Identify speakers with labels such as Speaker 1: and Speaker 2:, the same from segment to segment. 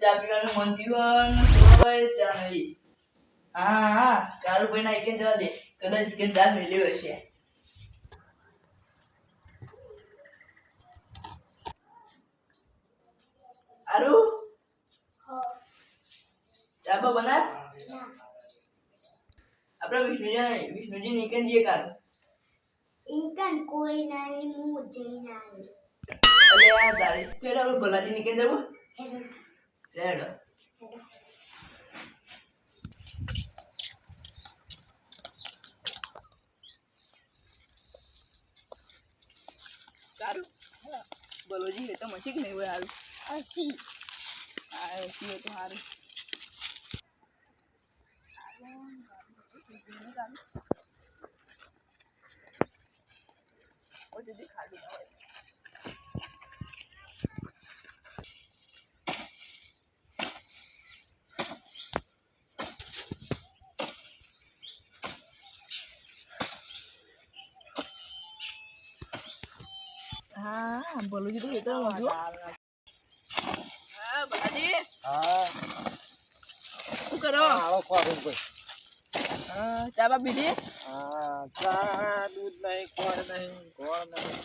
Speaker 1: ચા પીવાનું મન થયું ને ચા નહીં હા હા કારુભાઈ ના એકન જવા દે? કદાચ એકન ચા મેળ્યો હશે આરુ ચા બા બનાવ? આપણે વિષ્ણુજી વિષ્ણુજી નીકળ જઈએ કાલ.
Speaker 2: ઇન્કન કોઈ નહીં હું જઈ નહીં
Speaker 1: અલે આ તારી પેલા ભલાજી નીકળી જવું? લેડો સારું બલોજી એ તો મશીક નહીં હોય હારું
Speaker 2: અસી
Speaker 1: હા એસી હોય તો સારું ખાલી ના હોય હા બોલું તો ખેતર મોજો હા બલાજી
Speaker 3: હા.
Speaker 1: શું કરો?
Speaker 3: આવો ખોરું કોઈ.
Speaker 1: હા ચા બા પીધી?
Speaker 3: હા ચા દૂધ નહીં ખોળ નહીં ગોળ નહીં.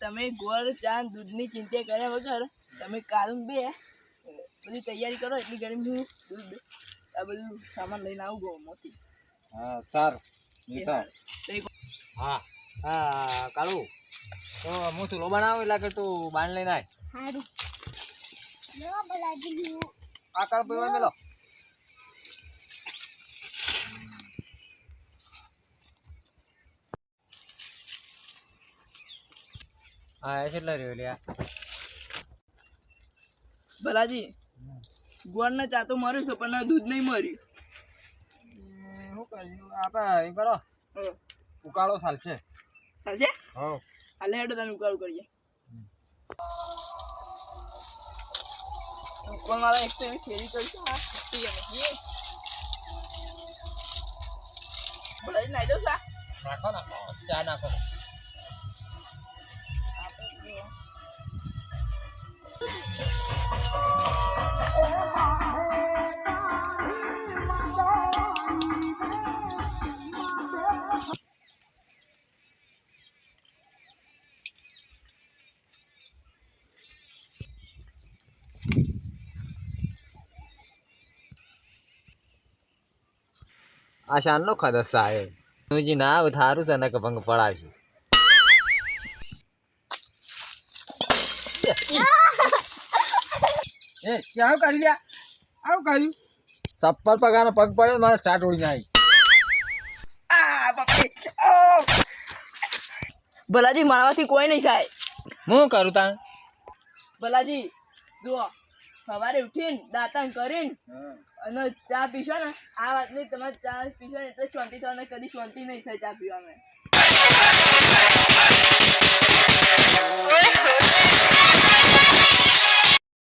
Speaker 1: તમે ગોળ ચા ને દૂધની ચિંતા કર્યા વગર તમે કાલ બે બધી તૈયારી કરો એટલી ગરમી દૂધ આ બધું સામાન લઈને આવું ગો મોટી
Speaker 3: હા સારું.
Speaker 1: તો
Speaker 3: હા. હા કાળુ. તો હું શું લો બનાવું એટલે કે તું બાણ લઈને આય.
Speaker 2: હારું. બલાજી
Speaker 3: આ કાળ પીવા મેલો. હા એ કેટલા રહ્યો લ્યા.
Speaker 1: ભલાજી ગોળ ને ચા તો મર્યું છે પણ દૂધ નહીં મર્યું.
Speaker 3: શું કર્યું આપણે એ કરો. ઉકાળો ચાલશે.
Speaker 1: ચાલશે?
Speaker 3: હા.
Speaker 1: હાલે હેડો તને ઉકાળો કરીએ. ઉકાળ મારા એક તો એવી ખેરી કરશે હા અને ઘી. ભલાજી નાઈ દો સા
Speaker 3: નાખો નાખો ચા નાખો. આ શાનનો ખદસ આવે નુજી ના આવે થારું છે ને કે ભંગ પડાવશે એ ક્યાં કરી લ્યા આવું કર્યું સપ્પર પગાનો પગ પડ્યો મારે ચાટ ઉડી જાય
Speaker 1: ભલાજી મારવાથી કોઈ નહીં ખાય
Speaker 3: હું કરું તાણ
Speaker 1: ભલાજી જુઓ સવારે ઉઠીને દાંતણ કરીને અને ચા પીશો ને આ વાતની તમે ચા પીશો ને એટલે શાંતિ થવાને કદી શાંતિ નહીં થાય ચા પીવામાં.